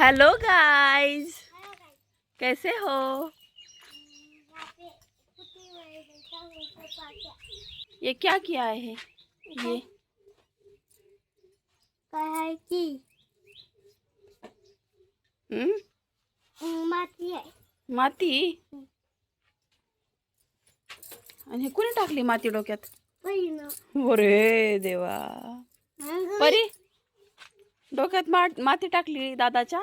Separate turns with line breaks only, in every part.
Hello guys कैसे हो? ये क्या किया है? ये
करायची
हम्म?
माती आहे
माती? आणि कोणी टाकली माती डोक्यात? अरे देवा। परी डोक्यात मा- माती टाकली दादाच्या?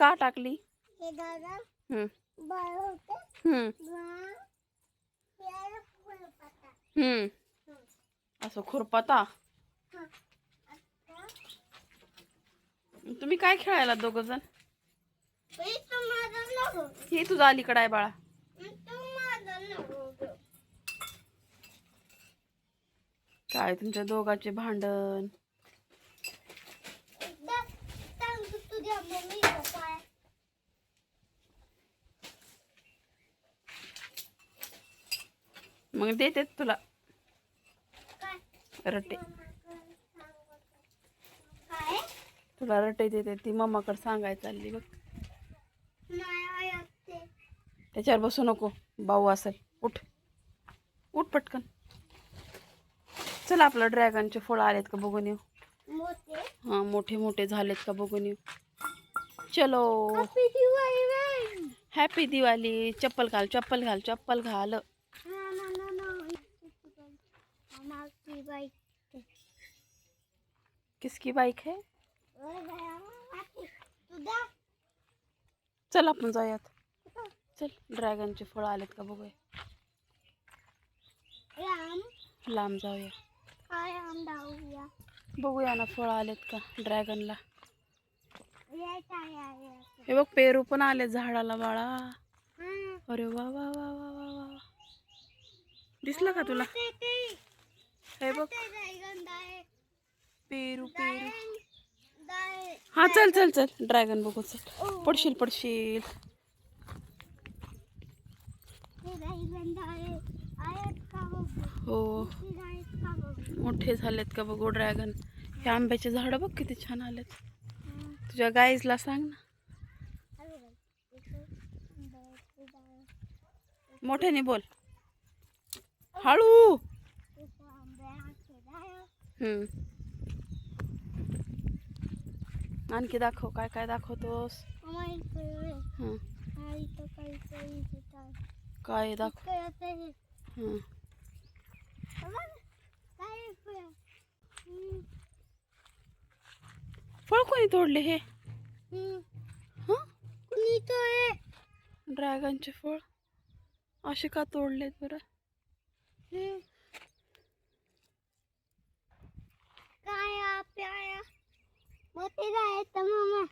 का टाकली?
हे दादा
हम्म.
बाळ होते.
हम्म. हम्म. असं खुरपाता? तुम्ही काय खेळायला दोघ जण? हे तुझा अलीकडे आहे बाळा. काय तुमच्या दोघांचे भांडण? मग देते तुला. रट्टे.
काय?
तुला रट्टे देते ती मम्माकडे सांगायला चालली बघ. त्याच्यावर बसू नको भाऊ असेल. उठ. उठ पटकन. चल आपलं ड्रॅगनचे फळं आलेत का बघून येऊ. हां मोठे मोठे झालेत का बघून येऊ. चलो।
Happy Diwali ma'am
happy Diwali चप्पल घाल चप्पल घाल चप्पल घाल।
बाइक
किसकी बाईक है? चल आपण जाऊयात. चल ड्रॅगनचे फळं आलेत का बघूया.
राम
लांब जाऊया.
काय राम
बघूया ना फळं आलेत का ड्रॅगनला हे बघ पेरू पण आले झाडाला बाळा. अरे वा वा वा वा वा वा. दिसलं का तुला? हे बघ. पेरू पेरू. हा चल चल चल. ड्रॅगन बघू चल. पडशील पडशील. हो मोठे झालेत का बघू ड्रॅगन हे आंब्याचे झाडं बघ किती छान आलेत. तुझ्या गाईजला सांग ना. मोठ्याने बोल. हळू. आणखी दाखव काय काय दाखवतोस. काय दाखव
इकडे आता हे.
हं.
मम्मा, काय आहे इकडे? हम्म,
फळ कोणी तोडले हे. हं
तो?
ड्रॅगनचे फळ असे का तोडलेत बरं.
काय आपल्या मोठे आहेत मामा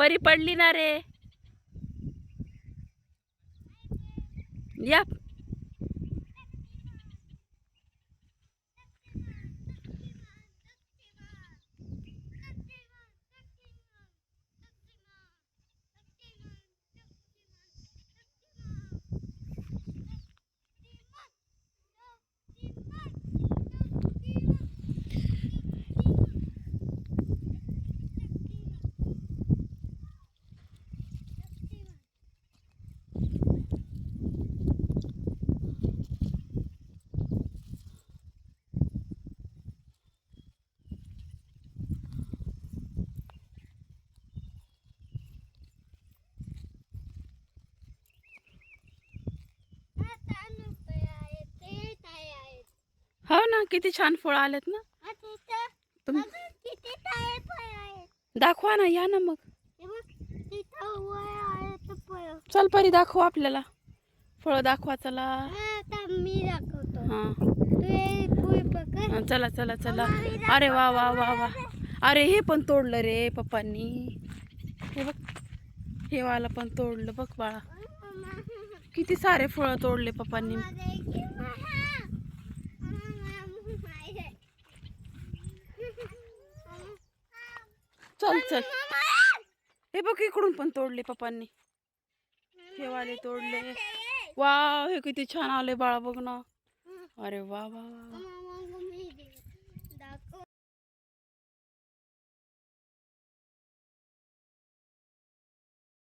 परी पडली ना रे. या
आता नको आहे, ते काय आहेत.
हो ना किती छान फळ आलेत ना. तुम. दाखवा ना या ना मग. चल परी दाखव आपल्याला. फळं दाखवा चला.
आता मी दाखवतो.
हां.
तू हे फूल पकड.
चला चला चला. अरे वा वा वा वा. अरे हे पण तोडलं रे पप्पांनी. हे बघ हे वाला पण तोडलं बघ बाळा. किती सारे फळं तोडले पप्पांनी. चल चल. हे बघ इकडून पण तोडले पप्पांनी. हे वाले तोडले. वा हे किती छान आले बाळा बघ ना. अरे वा वा वा.